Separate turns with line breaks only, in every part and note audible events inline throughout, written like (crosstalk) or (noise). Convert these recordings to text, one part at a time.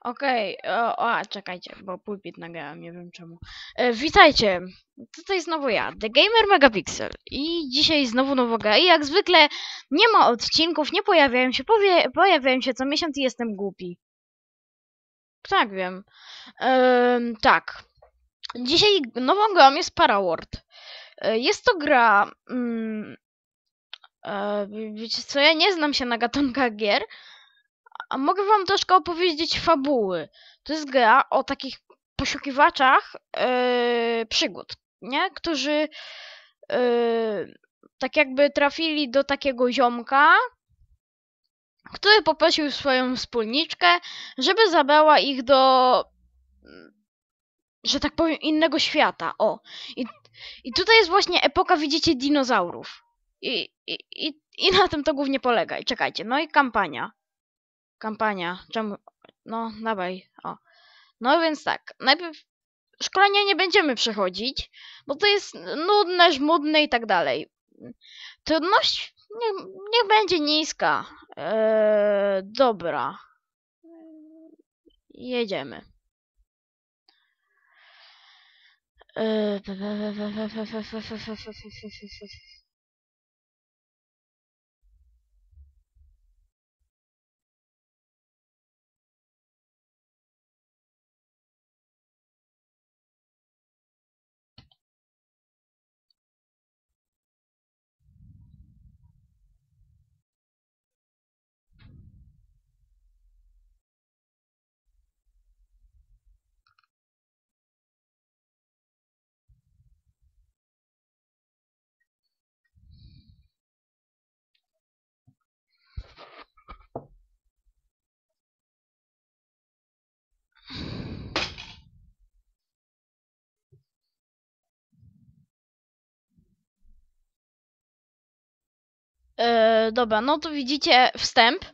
Okej, o, czekajcie, bo pulpit nagrałem, nie wiem czemu. E, witajcie, tutaj znowu ja, The Gamer Megapixel i dzisiaj znowu nowa gra i jak zwykle nie ma odcinków, nie pojawiają się, powie, pojawiają się co miesiąc i jestem głupi. Tak, wiem. Em, tak. Dzisiaj nową grą jest Paraworld. E, Jest to gra... Mm, e, wie- wiecie co, ja nie znam się na gatunkach gier, a mogę wam troszkę opowiedzieć fabuły. To jest gra o takich poszukiwaczach e, przygód, nie? Którzy e, tak jakby trafili do takiego ziomka, który poprosił swoją wspólniczkę, żeby zabrała ich do, że tak powiem, innego świata. O. I, i tutaj jest właśnie epoka, widzicie, dinozaurów. I, i, i, I na tym to głównie polega. I czekajcie, no i kampania. Kampania. Czemu? No, dawaj. O. No więc tak. Najpierw szkolenia nie będziemy przechodzić, bo to jest nudne, żmudne i tak dalej. Trudność niech, niech będzie niska. Eee, dobra. Jedziemy. Eee, E, dobra, no to widzicie wstęp,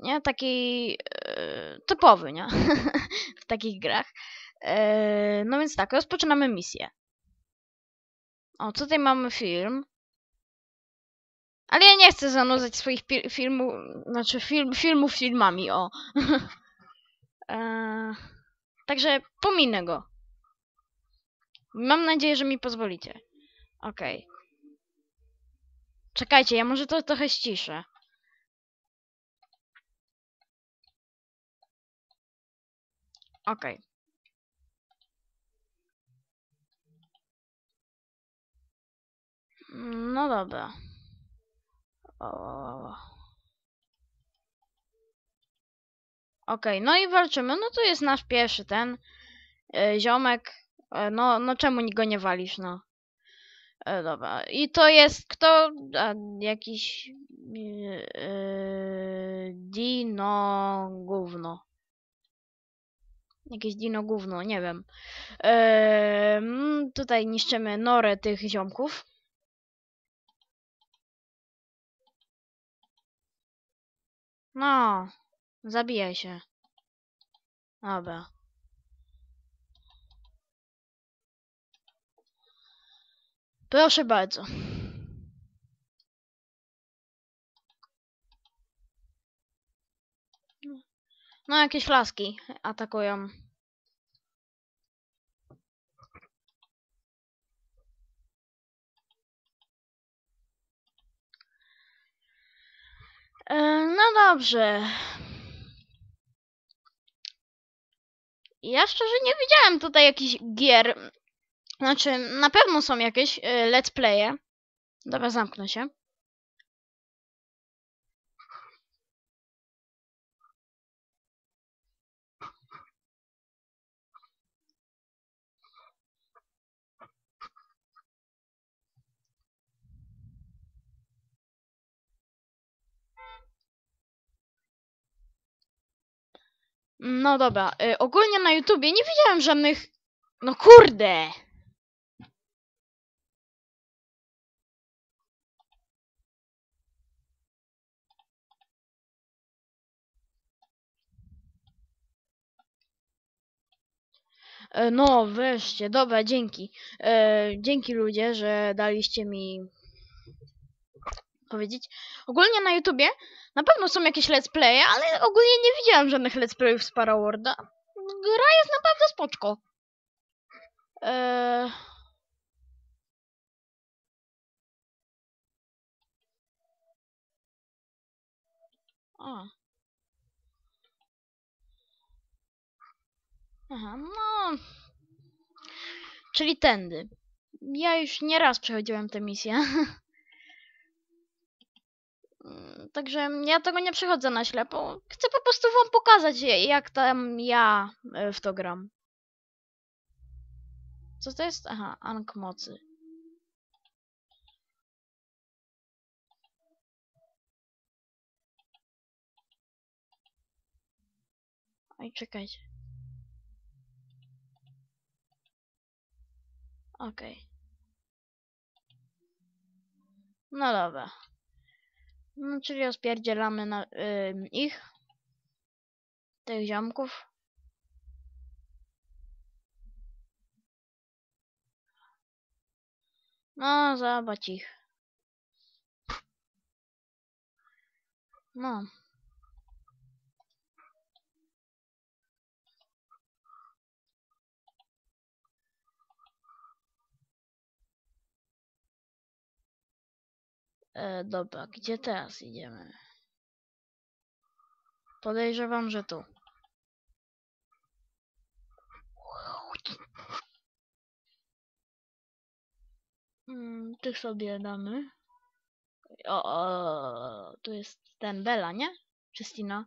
nie? Taki e, typowy, nie? (laughs) w takich grach. E, no więc tak, rozpoczynamy misję. O, tutaj mamy film. Ale ja nie chcę zanudzać swoich filmów, znaczy film, filmów filmami, o. (laughs) e, także pominę go. Mam nadzieję, że mi pozwolicie. Okej. Czekajcie, ja może to trochę ściszę. Okej. No dobra. O. Okej, no i walczymy. No to jest nasz pierwszy ten e, ziomek. E, no, no czemu go nie walisz, no? E, dobra. I to jest kto? A, jakiś e, e, dino gówno. Jakieś dino gówno, nie wiem. E, mm, tutaj niszczymy norę tych ziomków. No, zabijaj się. Dobra. Proszę bardzo. No, jakieś flaski atakują. E, no dobrze. Ja szczerze nie widziałem tutaj jakichś gier. Znaczy, na pewno są jakieś e, let's playe. Dobra, zamknę się. No dobra, y, ogólnie na YouTubie nie widziałem żadnych. No kurde! E, No, wreszcie, dobra, dzięki. E, dzięki ludzie, że daliście mi powiedzieć. Ogólnie na YouTubie na pewno są jakieś let's playe, ale ogólnie nie widziałem żadnych let's playów z Paraworda. Gra jest naprawdę spoczko. Eee... O. Aha, no. Czyli tędy. Ja już nieraz przechodziłem tę misję. (laughs) Także ja tego nie przechodzę na ślepo. Chcę po prostu wam pokazać, jak tam ja e, w to gram. Co to jest? Aha, Ank mocy. Oj, czekajcie. Okej. No dobra. No, czyli rozpierdzielamy na, ym, ich. Tych ziomków. No, zobacz ich. No. E, dobra, gdzie teraz idziemy? Podejrzewam, że tu. Mm, tych sobie damy. O, o, tu jest ten Bella, nie? Czy Stina?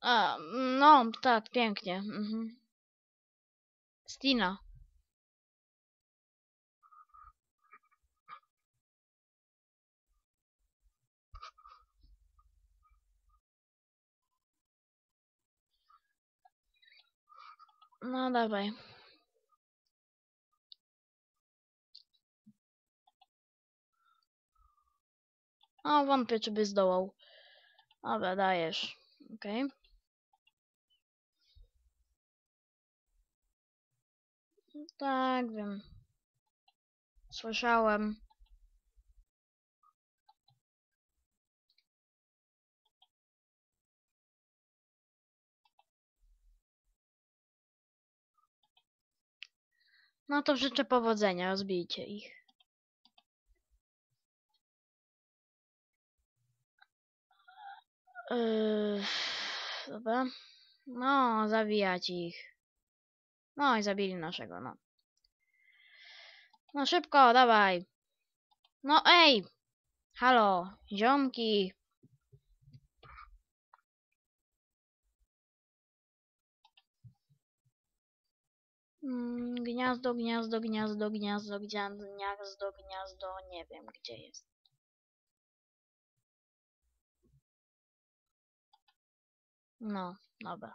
A, no, tak, pięknie. Mhm. Stina. No dawaj. A wątpię, czy by zdołał. Dobra, dajesz. Okej. Tak, wiem. Słyszałem. No to życzę powodzenia, rozbijcie ich. Yy, dobra. No, zabijać ich. No i zabili naszego, no. No szybko, dawaj. No ej! Halo, ziomki. Gniazdo, gniazdo, gniazdo, gniazdo, gniazdo, gniazdo, gniazdo, nie wiem gdzie jest. No, dobra.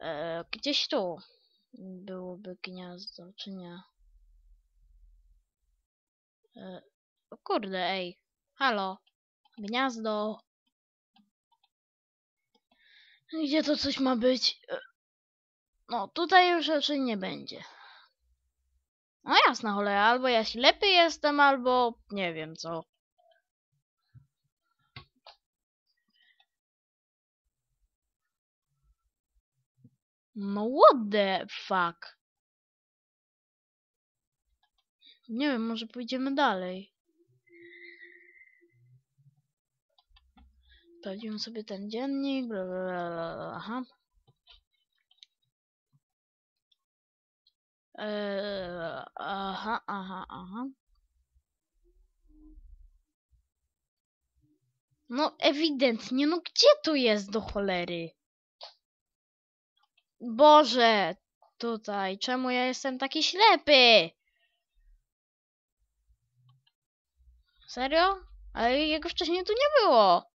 E, gdzieś tu byłoby gniazdo, czy nie? E, kurde, ej. Halo. Gniazdo. Gdzie to coś ma być? E, No, tutaj już raczej nie będzie. No jasna cholera, albo ja ślepy jestem, albo nie wiem co. No what the fuck? Nie wiem, może pójdziemy dalej. Sprawdzimy sobie ten dziennik, bla, bla, bla. aha. Eee, aha, aha, aha. No ewidentnie, no gdzie tu jest do cholery? Boże, tutaj, czemu ja jestem taki ślepy? Serio? Ale jego wcześniej tu nie było.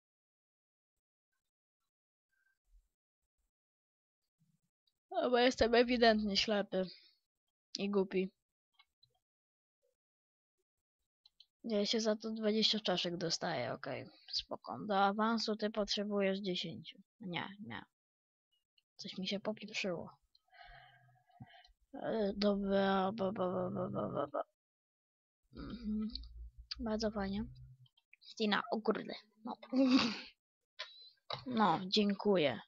No, bo jestem ewidentnie ślepy. I głupi. Ja się za to 20 czaszek dostaję, okej. Spoko. Do awansu ty potrzebujesz 10. Nie, nie. Coś mi się popieprzyło. E, Dobra, ba, ba, ba, ba, ba, ba. Mhm. Bardzo fajnie. Stina, o kurde. No. (laughs) no, dziękuję.